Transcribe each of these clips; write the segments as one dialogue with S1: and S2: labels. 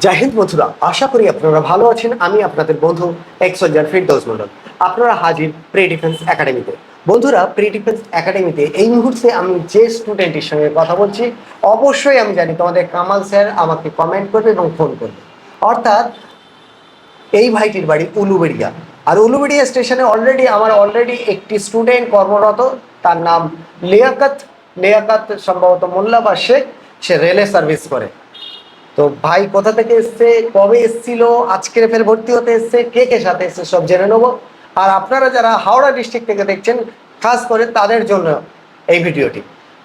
S1: জাহিদ বন্ধুরা, আশা করি আপনারা ভালো আছেন। আমি আপনাদের বন্ধু এক্সোজার ফিরদৌস মন্ডল আপনারা হাজির প্রি ডিফেন্স একাডেমিতে বন্ধুরা প্রি ডিফেন্স একাডেমিতে এই মুহূর্তে আমি যে স্টুডেন্টের সঙ্গে কথা বলছি, অবশ্যই আমি জানি তোমাদের কামাল স্যার আমাকে কমেন্ট করবে এবং ফোন করবে। অর্থাৎ, এই ভাইটির বাড়ি উলুবেড়িয়া। আর উলুবেড়িয়া স্টেশনে অলরেডি আমার অলরেডি একটি স্টুডেন্ট কর্মরত। তার নাম লিয়াকাত। লিয়াকাত সম্ভবত মোল্লা বা শেখ। সে রেলে সার্ভিস করে। তো ভাই কোথা থেকে এসছে কবে এসছিল আজকের ফের ভর্তি হতে এসছে কে কে সাথে এসছে সব জেনে নেব। আর আপনারা যারা হাওড়া ডিস্ট্রিক্ট থেকে দেখছেন খাস করে তাদের জন্য এই ভিডিওটি।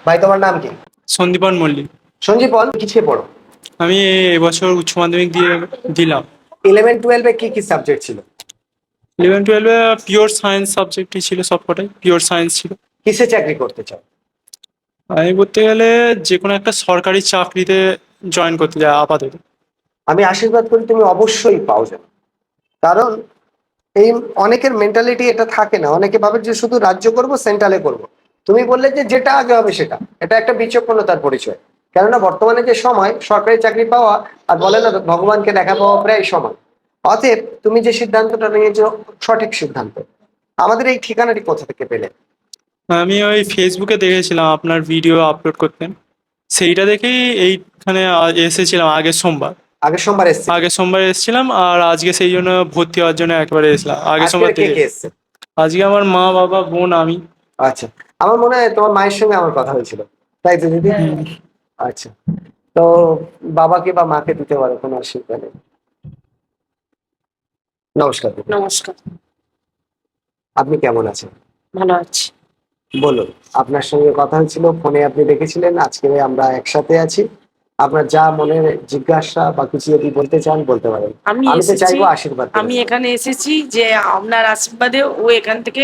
S1: ভাই তোমার নাম কি?
S2: সন্দীপন মল্লিক।
S1: সঞ্জীবন কিছিয়ে পড়ো?
S2: আমি এবছর উচ্চ মাধ্যমিক দিয়ে দিলাম।
S1: ইলেভেন টুয়েলভে কি কি সাবজেক্ট ছিল?
S2: ইলেভেন টুয়েলভে পিওর সায়েন্স সাবজেক্টই ছিল সবকটাই পিওর সায়েন্স ছিল।
S1: কিসে চাকরি করতে চাও?
S2: আমি বলতে গেলে যে কোনো একটা সরকারি চাকরিতে জয়েন করতে চাই আপাতত।
S1: আমি আশীর্বাদ করি তুমি অবশ্যই পাও যেন। কারণ এই অনেকের মেন্টালিটি এটা থাকে না। অনেকে ভাবে যে শুধু রাজ্য করব সেন্ট্রালে করব। তুমি বললে যে যেটা আগে হবে সেটা। এটা একটা বিচক্ষণতার পরিচয়। কেননা বর্তমানে যে সময়, সরকারি চাকরি পাওয়া আর বলে না, ভগবানকে দেখা পাওয়া প্রায় সমান। অতএব তুমি যে সিদ্ধান্তটা নিয়েছো, সঠিক সিদ্ধান্ত। আমাদের এই ঠিকানাটি কোথা থেকে পেলে?
S2: আমি ওই ফেসবুকে দেখেছিলাম আপনার ভিডিও আপলোড করতেন সেইটা দেখেই এইখানে আ- এসেছিলাম আগের সোমবার।
S1: আগের সোমবার এসছে।
S2: আগের সোমবার এসেছিলাম আর আজকে সেই জন্য ভর্তি হওয়ার জন্য একবারে এসলাম আগের
S1: আজকে
S2: সোমবার
S1: কে
S2: থেকে।
S1: কে এসছে?
S2: আজকে আমার মা বাবা বোন আমি।
S1: আচ্ছা। আমার মনে হয় তোমার মায়ের সঙ্গে আমার কথা হয়েছিল। তাই তো দিদি? আচ্ছা। তো বাবাকে বা মাকে দিতে পারো কোনো অসুবিধা নেই। নমস্কার দিদি।
S3: নমস্কার।
S1: আপনি কেমন আছেন?
S3: ভালো আছি।
S1: বলুন আপনার সঙ্গে কথা হয়েছিল ফোনে আপনি দেখেছিলেন আজকে আমরা একসাথে আছি। আপনার যা মনে জিজ্ঞাসা বা কিছু যদি বলতে চান বলতে পারেন।
S3: আমি
S1: আমি তো চাইব আশীর্বাদ
S3: আমি এখানে এসেছি যে আপনার আশীর্বাদে ও এখান থেকে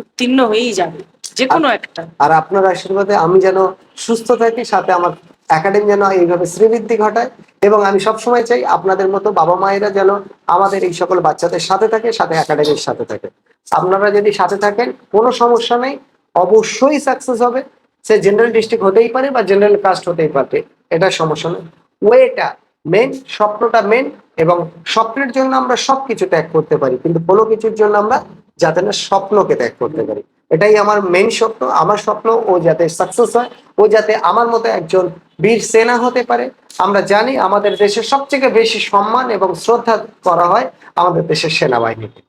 S3: উত্তীর্ণ হয়েই যাবে যে কোনো একটা।
S1: আর আপনার আশীর্বাদে আমি যেন সুস্থ থাকি সাথে আমার একাডেমি যেন এইভাবে শ্রীবৃদ্ধি ঘটায় এবং আমি সবসময় চাই আপনাদের মতো বাবা মায়েরা যেন আমাদের এই সকল বাচ্চাদের সাথে থাকে সাথে একাডেমির সাথে থাকে। আপনারা যদি সাথে থাকেন কোনো সমস্যা নেই অবশ্যই সাকসেস হবে। সে জেনারেল ডিস্ট্রিক্ট হতেই পারে বা জেনারেল কাস্ট হতেই পারে, এটা সমস্যা নেই ওয়েটা মেন স্বপ্নটা মেন এবং স্বপ্নের জন্য আমরা সবকিছু ত্যাগ করতে পারি, কিন্তু কোনো কিছুর জন্য আমরা যাতে না স্বপ্নকে ত্যাগ করতে পারি। এটাই আমার মেন স্বপ্ন, আমার স্বপ্ন ও যাতে সাকসেস হয়, ও যাতে আমার মতো একজন বীর সেনা হতে পারে। আমরা জানি আমাদের দেশে সবথেকে বেশি সম্মান এবং শ্রদ্ধা করা হয় আমাদের দেশের সেনাবাহিনীকে